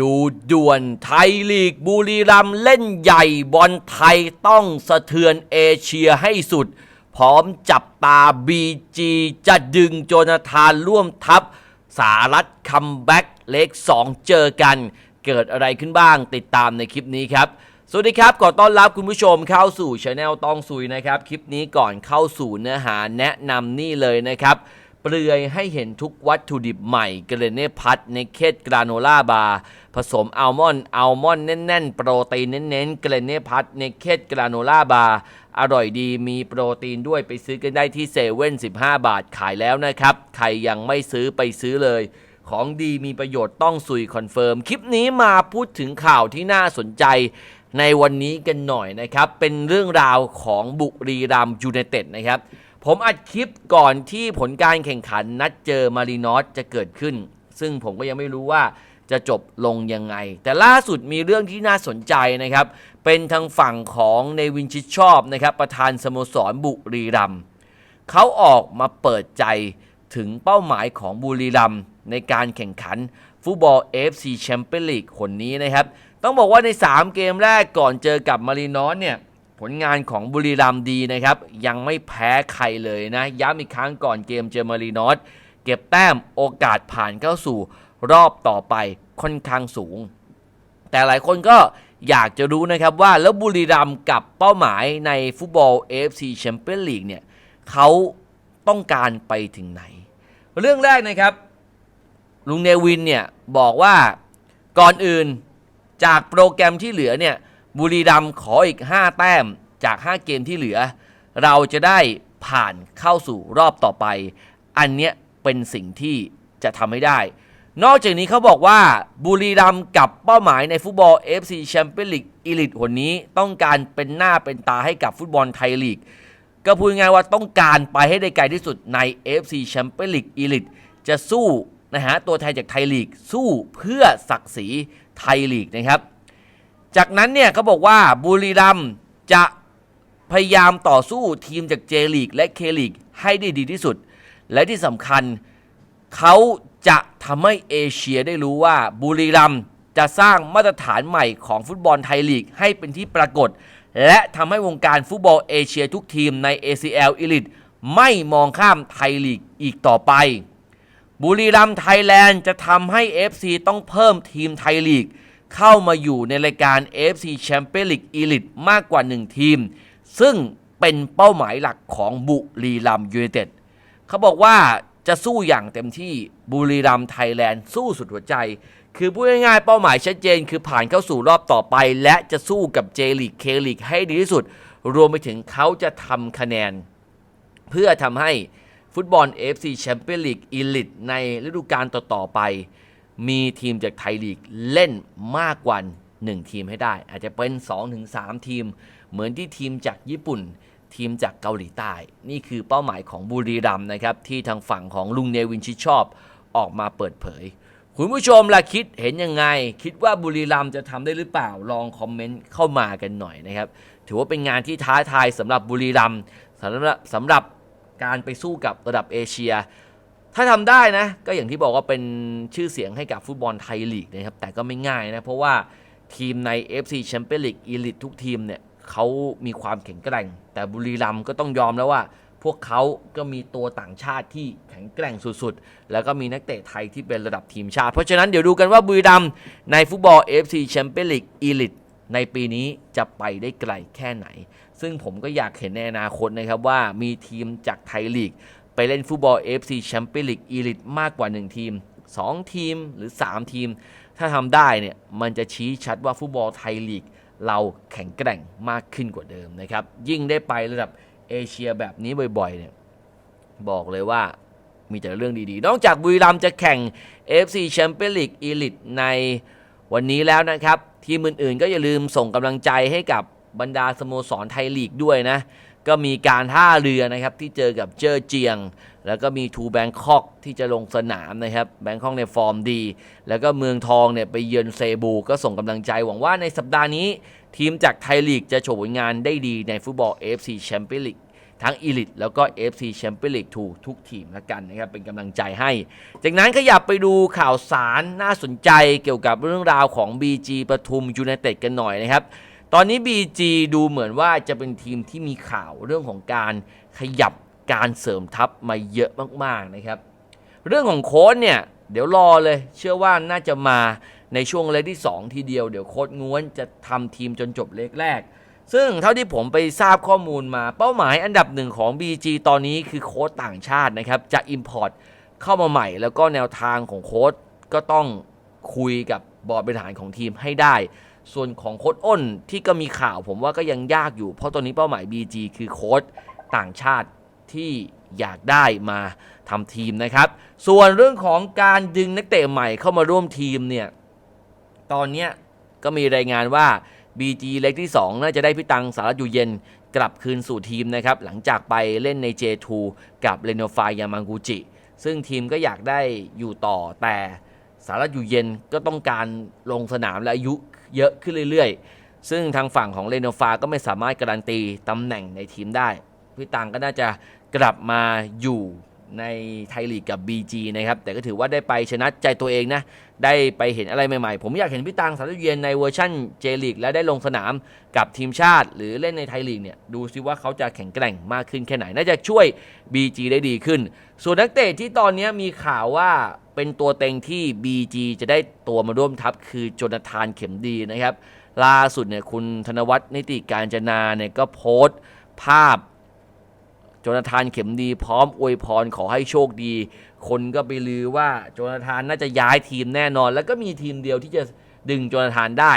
ดูด่วนไทยลีกบุรีรัมเล่นใหญ่บอลไทยต้องสะเทือนเอเชียให้สุด พร้อมจับตาบีจีจะดึงโจนาธานร่วมทัพ สารัฐคัมแบ็กเล็ก2 เจอกัน เกิดอะไรขึ้นบ้างติดตามในคลิปนี้ครับ สวัสดีครับขอต้อนรับคุณผู้ชมเข้าสู่ช anel ต้องซุยนะครับ คลิปนี้ก่อนเข้าสู่เนื้อหาแนะนำนี่เลยนะครับ เปลือยให้เห็นทุกวัตถุดิบใหม่เกรเน่พัทในเคดกราโนล่าบาร์ผสมอัลมอนด์อัลมอนด์แน่นๆ โปรตีนเน้นๆเกรเน่พัทในเคดกราโนล่าบาร์อร่อยดีมีโปรตีนด้วยไปซื้อกันได้ที่เซเว่น15บาทขายแล้วนะครับ ใครยังไม่ซื้อไปซื้อเลย ของดีมีประโยชน์ต้องสุยคอนเฟิร์ม คลิปนี้มาพูดถึงข่าวที่น่าสนใจในวันนี้กันหน่อยนะครับ เป็นเรื่องราวของบุรีรัมย์ยูไนเต็ดนะครับ ผมอัดคลิปก่อนที่ผลการแข่งขันนัดเจอมารีนอสจะเกิดขึ้น ซึ่งผมก็ยังไม่รู้ว่าจะจบลงยังไง แต่ล่าสุดมีเรื่องที่น่าสนใจนะครับ เป็นทางฝั่งของในวินชิดชอบนะครับ ประธานสโมสรบุรีรัมเขาออกมาเปิดใจถึงเป้าหมายของบุรีรัมในการแข่งขันฟุตบอล FC แชมเปี้ยนลีกคนนี้นะครับ ต้องบอกว่าใน 3 เกมแรกก่อนเจอกับมารีนอสเนี่ย ผลงานของบุรีรัมย์ดีนะครับ ยังไม่แพ้ใครเลยนะ ย้ำอีกครั้งก่อนเกมเจอมารีนอสเก็บแต้มโอกาสผ่านเข้าสู่รอบต่อไปค่อนข้างสูง แต่หลายคนก็อยากจะรู้นะครับว่าแล้วบุรีรัมย์กับเป้าหมายในฟุตบอล AFC Champions League เนี่ยเขาต้องการไปถึงไหน เรื่องแรกนะครับ ลุงเนวินเนี่ยบอกว่าก่อนอื่นจากโปรแกรมที่เหลือเนี่ย บุรีรัมย์ขออีก 5 แต้มจาก 5 เกมที่เหลือ เราจะได้ผ่านเข้าสู่รอบต่อไป อันเนี้ยเป็นสิ่งที่จะทำให้ได้ นอกจากนี้เขาบอกว่าบุรีรัมย์กับเป้าหมายในฟุตบอล FC Champions League Elite คนนี้ต้องการเป็นหน้าเป็นตาให้กับฟุตบอลไทยลีก ก็พูดง่ายว่าต้องการไปให้ได้ไกลที่สุดใน FC Champions League Elite จะสู้นะฮะตัวแทนจากไทยลีกสู้เพื่อศักดิ์ศรีไทยลีกนะครับ จากนั้นเนี่ยเขาบอกว่าบุรีรัมจะพยายามต่อสู้ทีมจากเจลีกและเคลีกให้ได้ดีที่สุด และที่สำคัญเขาจะทำให้เอเชียได้รู้ว่าบุรีรัมจะสร้างมาตรฐานใหม่ของฟุตบอลไทยลีกให้เป็นที่ปรากฏ และทำให้วงการฟุตบอลเอเชียทุกทีมใน ACL Elite ไม่มองข้ามไทยลีกอีกต่อไป บุรีรัมไทยแลนด์จะทำให้ FC ต้องเพิ่มทีมไทยลีก เข้ามาอยู่ในรายการ FC Champions League Elite มากกว่า 1 ทีม ซึ่งเป็นเป้าหมายหลักของบุรีรัมยูไนเต็ดเขาบอกว่าจะสู้อย่างเต็มที่บุรีรัมไทยแลนด์สู้สุดหัวใจ คือพูดง่ายๆเป้าหมายชัดเจน คือผ่านเข้าสู่รอบต่อไป และจะสู้กับเจลีกเคลีกให้ดีที่สุด รวมไปถึงเขาจะทำคะแนน เพื่อทำให้ฟุตบอล AFC Champions League Elite ในฤดูกาลต่อๆไป มีทีมจากไทยลีกเล่นมากกว่า1ทีมให้ได้ อาจจะเป็น 2-3 ทีม เหมือนที่ทีมจากญี่ปุ่น ทีมจากเกาหลีใต้ นี่คือเป้าหมายของบุรีรัมย์นะครับ ที่ทางฝั่งของลุงเนวินชิดชอบออกมาเปิดเผย คุณผู้ชมล่ะคิดเห็นยังไง คิดว่าบุรีรัมย์จะทำได้หรือเปล่าลองคอมเมนต์เข้ามากันหน่อยนะครับ ถือว่าเป็นงานที่ท้าทายสำหรับบุรีรัมย์สำหรับสำหรับการไปสู้กับระดับเอเชีย ถ้าทำได้นะ ก็อย่างที่บอกว่าเป็นชื่อเสียงให้กับฟุตบอลไทยลีกนะครับ แต่ก็ไม่ง่ายนะ เพราะว่าทีมใน FC Champions League Elite ทุกทีมเนี่ยเขามีความแข็งแกร่ง แต่บุรีรัมย์ก็ต้องยอมแล้วว่า พวกเขาก็มีตัวต่างชาติที่แข็งแกร่งสุดๆ แล้วก็มีนักเตะไทยที่เป็นระดับทีมชาติ เพราะฉะนั้นเดี๋ยวดูกันว่าบุรีรัมย์ในฟุตบอล FC Champions League Elite ในปีนี้จะไปได้ไกลแค่ไหน ซึ่งผมก็อยากเห็นในอนาคตนะครับว่ามีทีมจากไทยลีก ไปเล่นฟุตบอล AFC Champions League Elite มากกว่า 1 ทีม 2 ทีมหรือ 3 ทีม ถ้าทำได้เนี่ยมันจะชี้ชัดว่าฟุตบอลไทยลีก เราแข็งแกร่งมากขึ้นกว่าเดิมนะครับ ยิ่งได้ไประดับเอเชียแบบนี้บ่อยๆเนี่ยบอกเลยว่ามีแต่เรื่องดีๆ นอกจากบุรีรัมย์จะแข่ง AFC Champions League Elite ในวันนี้แล้วนะครับ ทีมอื่นๆ ก็อย่าลืมส่งกำลังใจให้กับบรรดาสโมสรไทยลีกด้วยนะ ก็มีการท่าเรือนะครับที่เจอกับเจอเจียง แล้วก็มีทูแบงคอกที่จะลงสนามนะครับแบงคอกในฟอร์มดี แล้วก็เมืองทองเนี่ยไปเยือนเซบู ก็ส่งกำลังใจหวังว่าในสัปดาห์นี้ ทีมจากไทยลีกจะโชว์ผลงานได้ดีในฟุตบอล AFC Champions League ทั้ง Elite แล้วก็ FC Champions League 2ทุกทีมแล้วกันนะครับ เป็นกำลังใจให้ จากนั้นขยับไปดูข่าวสารน่าสนใจเกี่ยวกับเรื่องราวของ BG ปทุมยูไนเต็ดกันหน่อยนะครับ ตอนนี้ BG ดูเหมือนว่าจะเป็นทีมที่มีข่าวเรื่องของการขยับการเสริมทัพมาเยอะมากๆนะครับ เรื่องของโค้ชเนี่ยเดี๋ยวรอเลย เชื่อว่าน่าจะมาในช่วงเลกที่ 2 ทีเดียว เดี๋ยวโค้ชง้วนจะทำทีมจนจบเลกแรก ซึ่งเท่าที่ผมไปทราบข้อมูลมาเป้าหมายอันดับหนึ่งของ BG ตอนนี้คือโค้ชต่างชาตินะครับจะ Import เข้ามาใหม่ แล้วก็แนวทางของโค้ชก็ต้องคุยกับบอร์ดบริหารของทีมให้ได้ ส่วนของโค้ชอ้นที่ก็มีข่าวผมว่าก็ยังยากอยู่ เพราะตอนนี้เป้าหมาย BG คือโค้ชต่างชาติที่อยากได้มาทำทีมนะครับ ส่วนเรื่องของการดึงนักเตะใหม่เข้ามาร่วมทีมเนี่ย ตอนนี้ก็มีรายงานว่า BG เล็กที่ 2 น่าจะได้พี่ตังสารัตอยู่เย็นกลับคืนสู่ทีมนะครับ หลังจากไปเล่นใน J2 กับเรโนฟายามังกุจิ ซึ่งทีมก็อยากได้อยู่ต่อแต่สารัตอยู่เย็นก็ต้องการลงสนามและอายุ เยอะขึ้นเรื่อยๆ ซึ่งทางฝั่งของเรโนฟาก็ไม่สามารถการันตีตำแหน่งในทีมได้ พี่ตังก็น่าจะกลับมาอยู่ ในไทยลีกกับ BG นะครับแต่ก็ถือว่าได้ไปชนะใจตัวเองนะ ได้ไปเห็นอะไรใหม่ๆ ผมอยากเห็นพี่ตังสารเย็นในเวอร์ชั่นเจลีกและได้ลงสนามกับทีมชาติ หรือเล่นในไทยลีกเนี่ยดูซิว่าเขาจะแข็งแกร่งมากขึ้นแค่ไหน น่าจะช่วย BG ได้ดีขึ้น ส่วนนักเตะที่ตอนนี้มีข่าวว่าเป็นตัวเต็งที่ BG จะได้ตัวมาร่วมทัพคือโจนาธานเข็มดีนะครับล่าสุดเนี่ยคุณธนวัฒน์นิติการจนาเนี่ยก็โพสต์ภาพ จนาธานเข็มดีพร้อมอวยพรขอให้โชคดี คนก็ไปลือว่าโจนาธานน่าจะย้ายทีมแน่นอน แล้วก็มีทีมเดียวที่จะดึงโจนาธานได้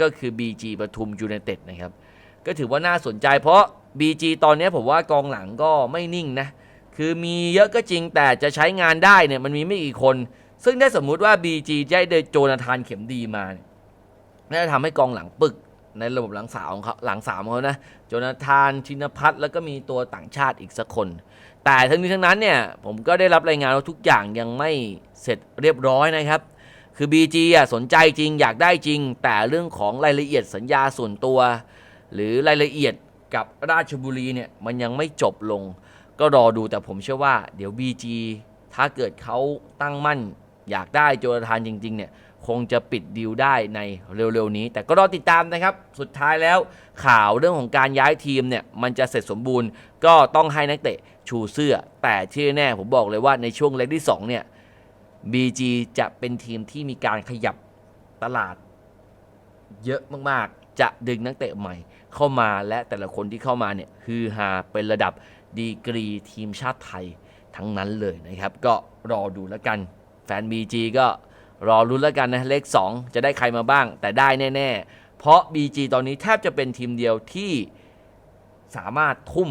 ก็คือ BG ปทุมยูไนเต็ดนะครับ ก็ถือว่าน่าสนใจ เพราะ BG ตอนนี้ผมว่ากองหลังก็ไม่นิ่งนะ คือมีเยอะก็จริงแต่จะใช้งานได้เนี่ยมันมีไม่กี่คน ซึ่งถ้าสมมุติว่า BG ได้โดยโจนาธานเข็มดีมาเนี่ยน่าจะทำให้กองหลังปึก ในระบบหลังสามของเขาหลังสามเขานะโจนาธานชินพัฒน์แล้วก็มีตัวต่างชาติอีกสักคน แต่ทั้งนี้ทั้งนั้นเนี่ยผมก็ได้รับรายงานว่าทุกอย่างยังไม่เสร็จเรียบร้อยนะครับ คือ BG อะสนใจจริงอยากได้จริง แต่เรื่องของรายละเอียดสัญญาส่วนตัว หรือรายละเอียดกับราชบุรีเนี่ยมันยังไม่จบลง ก็รอดูแต่ผมเชื่อว่าเดี๋ยว BG ถ้าเกิดเขาตั้งมั่นอยากได้โจนาธานจริง ๆ เนี่ย คงจะปิดดีลได้ในเร็วๆนี้ แต่ก็รอติดตามนะครับ สุดท้ายแล้วข่าวเรื่องของการย้ายทีมเนี่ยมันจะเสร็จสมบูรณ์ ก็ต้องให้นักเตะชูเสื้อ แต่ที่แน่ผมบอกเลยว่าในช่วงเล็กที่2เนี่ย BG จะเป็นทีมที่มีการขยับตลาดเยอะมากๆ จะดึงนักเตะใหม่เข้ามาและแต่ละคนที่เข้ามาเนี่ยฮือฮาเป็นระดับดีกรีทีมชาติไทยทั้งนั้นเลยนะครับ ก็รอดูแล้วกันแฟน BG ก็ รอรุ้นแล้วกันนะเลข 2 จะได้ใครมาบ้าง แต่ได้แน่ ๆ เพราะ BG ตอนนี้แทบจะเป็นทีมเดียวที่สามารถทุ่ม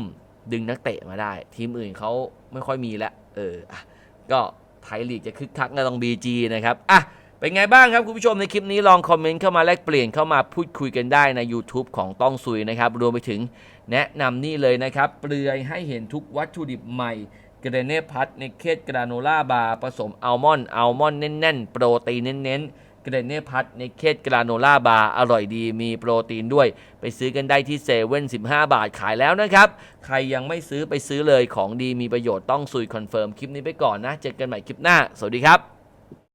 ดึงนักเตะมาได้ ทีมอื่นเขาไม่ค่อยมีแล้วเออก็ไทยลีกจะคึกคักก็ต้อง BG นะครับอะเป็นไงบ้างครับ คุณผู้ชมในคลิปนี้ลองคอมเมนต์เข้ามาแลกเปลี่ยนเข้ามาพูดคุยกันได้ใน YouTube ของต้องซุยนะครับ รวมไปถึงแนะนำนี่เลยนะครับ เปลือยให้เห็นทุกวัตถุดิบใหม่ เกรเน่พัทในเคสกราโนล่าบาร์ผสมอัลมอนด์อัลมอนด์แน่นๆ โปรตีนเน้นๆ เกรเน่พัทในเคสกราโนล่าบาร์อร่อยดีมีโปรตีนด้วย ไปซื้อกันได้ที่เซเว่นสิบห้าบาทขายแล้วนะครับ ใครยังไม่ซื้อไปซื้อเลยของดีมีประโยชน์ต้องซุยคอนเฟิร์มคลิปนี้ไปก่อนนะ เจอกันใหม่คลิปหน้า สวัสดีครับ